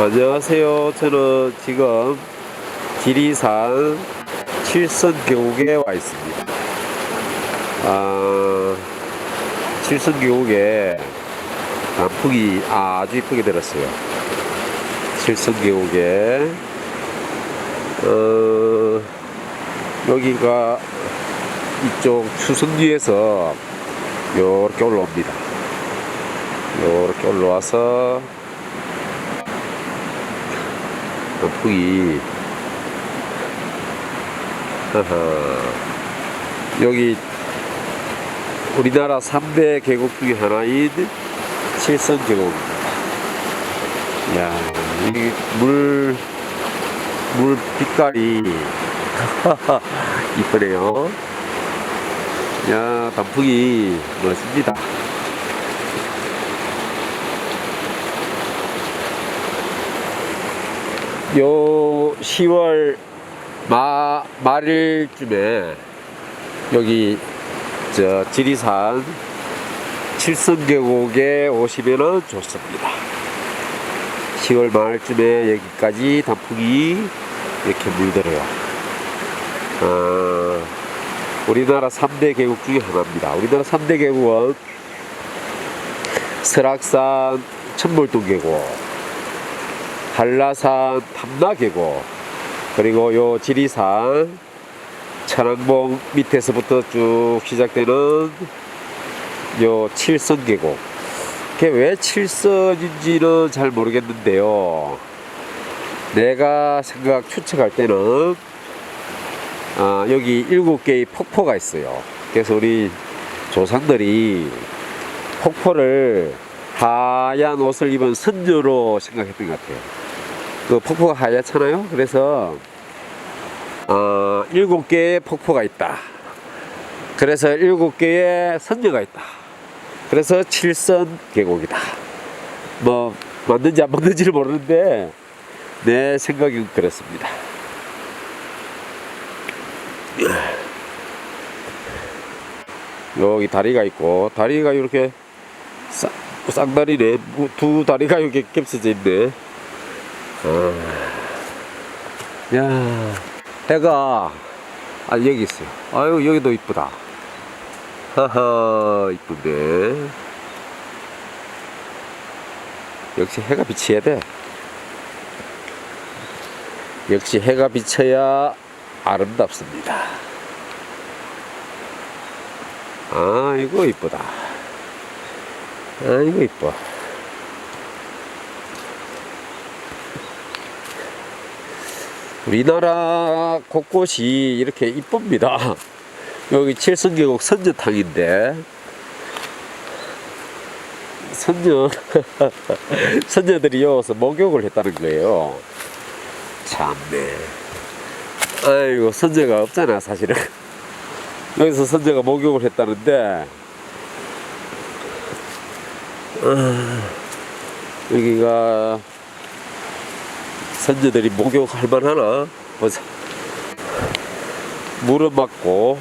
안녕하세요. 저는 지금 지리산 칠선 계곡에 와 있습니다. 아, 칠선 계곡에 단풍이 아주 이쁘게 들었어요. 칠선 계곡에 어, 여기가 이쪽 추성리에서 요렇게 올라옵니다. 요렇게 올라와서 단풍이 하하. 여기 우리나라 3대 계곡 중에 하나인 칠선 계곡입니다. 야, 이 물, 물 빛깔이 이쁘네요. 야, 단풍이 멋집니다. 요 10월 마, 말일쯤에 여기 저 지리산 칠성 계곡에 오시면은 좋습니다. 10월 말쯤에 여기까지 단풍이 이렇게 물들어요. 아, 우리나라 3대 계곡 중에 하나입니다. 우리나라 3대 계곡은 설악산 천몰동 계곡, 한라산 탐나계곡, 그리고 요 지리산 천왕봉 밑에서부터 쭉 시작되는 요 칠선 계곡. 그게 왜 칠선인지는 잘 모르겠는데요. 내가 생각 추측할 때는 아, 여기 일곱 개의 폭포가 있어요. 그래서 우리 조상들이 폭포를 하얀 옷을 입은 선녀로 생각했던 것 같아요. 그 폭포가 하얗잖아요. 그래서 어, 일곱 개의 폭포가 있다. 그래서 일곱 개의 선녀가 있다. 그래서 칠선 계곡이다. 뭐 맞는지 안 맞는지를 모르는데 내 생각은 그렇습니다. 여기 다리가 있고 다리가 이렇게 쌍, 쌍다리네 무- 두 다리가 이렇게 겹쳐져 있네 아. 야 해가 아 여기 있어요. 아유 여기도 이쁘다. 하하 이쁜데. 역시 해가 비쳐야 돼. 역시 해가 비쳐야 아름답습니다. 아 이거 이쁘다. 아 이거 이뻐 우리나라 곳곳이 이렇게 이쁩니다. 여기 칠성계곡 선녀탕인데. 선녀 선녀들이 여기서 목욕을 했다는 거예요. 참네. 아이고 선녀가 없잖아 사실은. 여기서 선제가 목욕을 했다는데. 아, 여기가 선제들이 목욕할 만하나? 보자. 물은 맞고.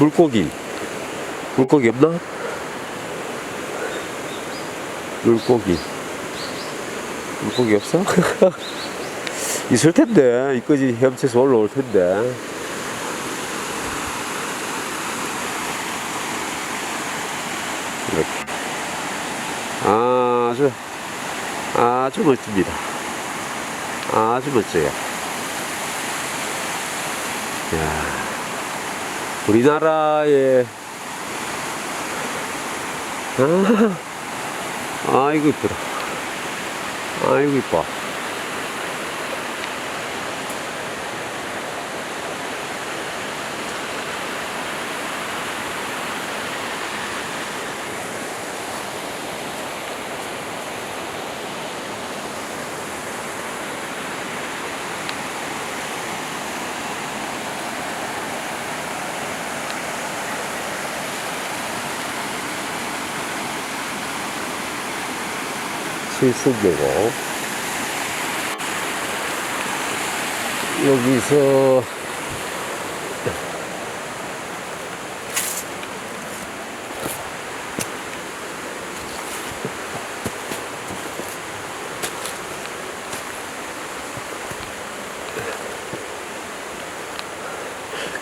물고기. 물고기 없나? 물고기. 물고기 없어? 있을 텐데. 이까지 헤엄쳐서 올라올 텐데. 이렇게. 아주 아주 멋집니다. 아주 멋져요. 야, 우리나라의 아, 아이고 이쁘다. 아이고 이뻐. 실수교고 여기서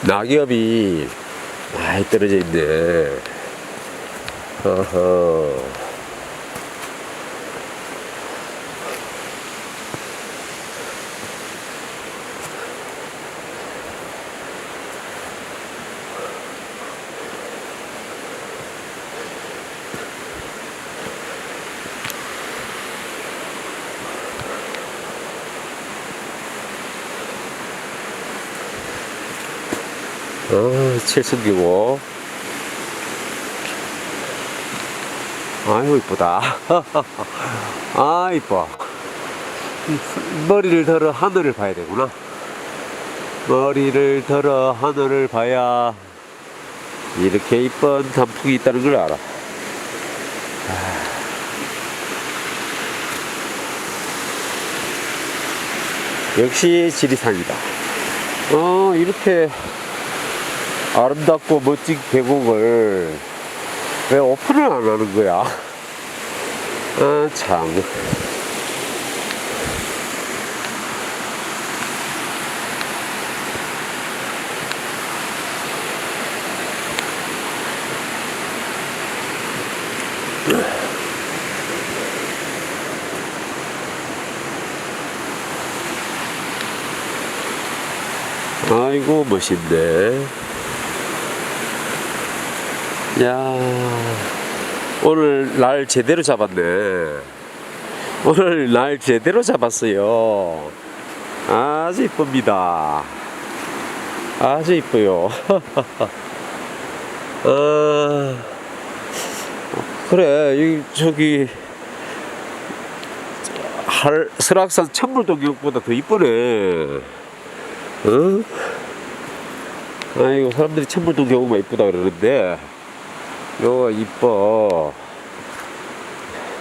낙엽이 많이 떨어져 있네. 어허. 어, 칠성교고. 아이고, 이쁘다. 아, 이뻐. 머리를 들어 하늘을 봐야 되구나. 머리를 들어 하늘을 봐야 이렇게 이쁜 단풍이 있다는 걸 알아. 아. 역시 지리산이다. 어, 이렇게 아름답고 멋진 계곡을 왜 오픈을 안 하는 거야? 아, 참. 아이고, 멋있네. 야 오늘 날 제대로 잡았네. 오늘 날 제대로 잡았어요. 아주 이쁩니다. 아주 이뻐요. 아, 그래, 이 저기 할 설악산 천물동역보다 더 이쁘네. 응? 아이고 사람들이 천물동 경우가 이쁘다 그러는데 요거 이뻐.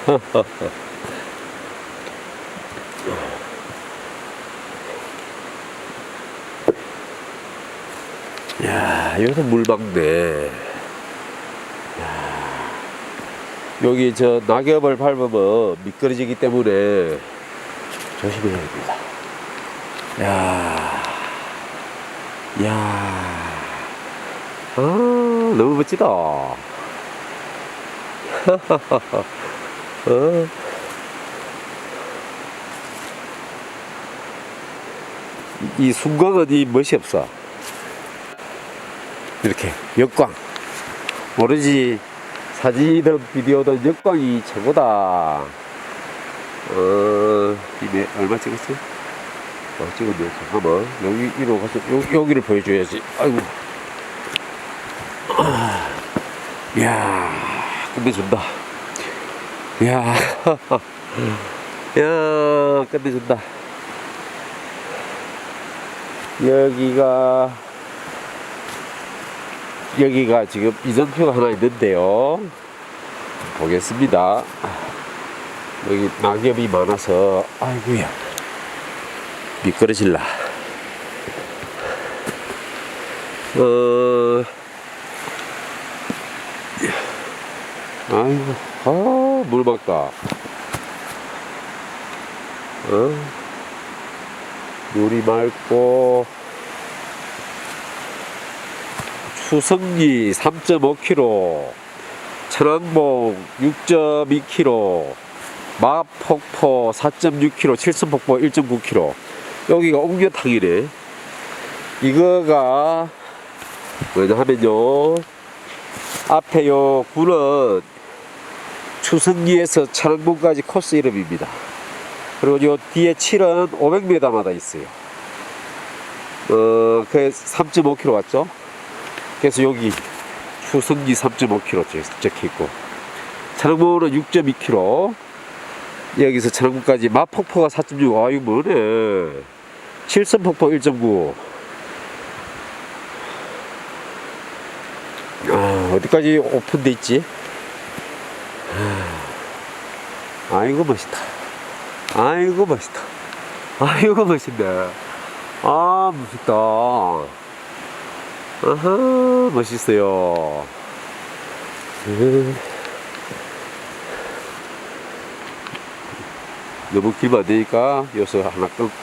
야 여기서 물 막네. 야, 여기 저 낙엽을 밟으면 미끄러지기 때문에 조심해야 됩니다. 야 야, 아, 너무 멋지다. 어? 이 순간은 이 멋이 없어. 이렇게 역광. 모르지 사진이든 비디오든 역광이 최고다. 어, 이게 얼마 찍었지? 어, 찍었네. 잠깐만. 여기로 가서, 여, 여기를 보여줘야지. 아이고. 아, 이야, 끝내준다. 이야, 야, 끝내준다. 여기가, 여기가 지금 이전표가 하나 있는데요. 보겠습니다. 여기 낙엽이 많아서, 아이고야. 미끄러질라. 어, 아이고, 아, 물 막다. 어? 물이 맑고, 추성리 3.5km, 천왕봉 6.2km, 마폭포 4.6km, 칠성폭포 1.9km. 여기가 옥녀탕이네. 이거가 뭐냐 하면요. 앞에 요 구는 추승리에서 천안문까지 코스 이름입니다. 그리고 요 뒤에 7은 500m마다 있어요. 어, 그 3.5km 왔죠? 그래서 여기 추승리 3.5km 적혀 있고 천안문은 6.2km 여기서 천안문까지 마폭포가 4.6 아유 뭐네 칠성폭포 1.9 아, 어디까지 오픈돼 있지? 아, 아이고 멋있다. 아이고 멋있다. 아이고 멋있네. 아 멋있다. 아하 멋있어요. 음. 너무 길면 안 되니까 여기서 하나 끊,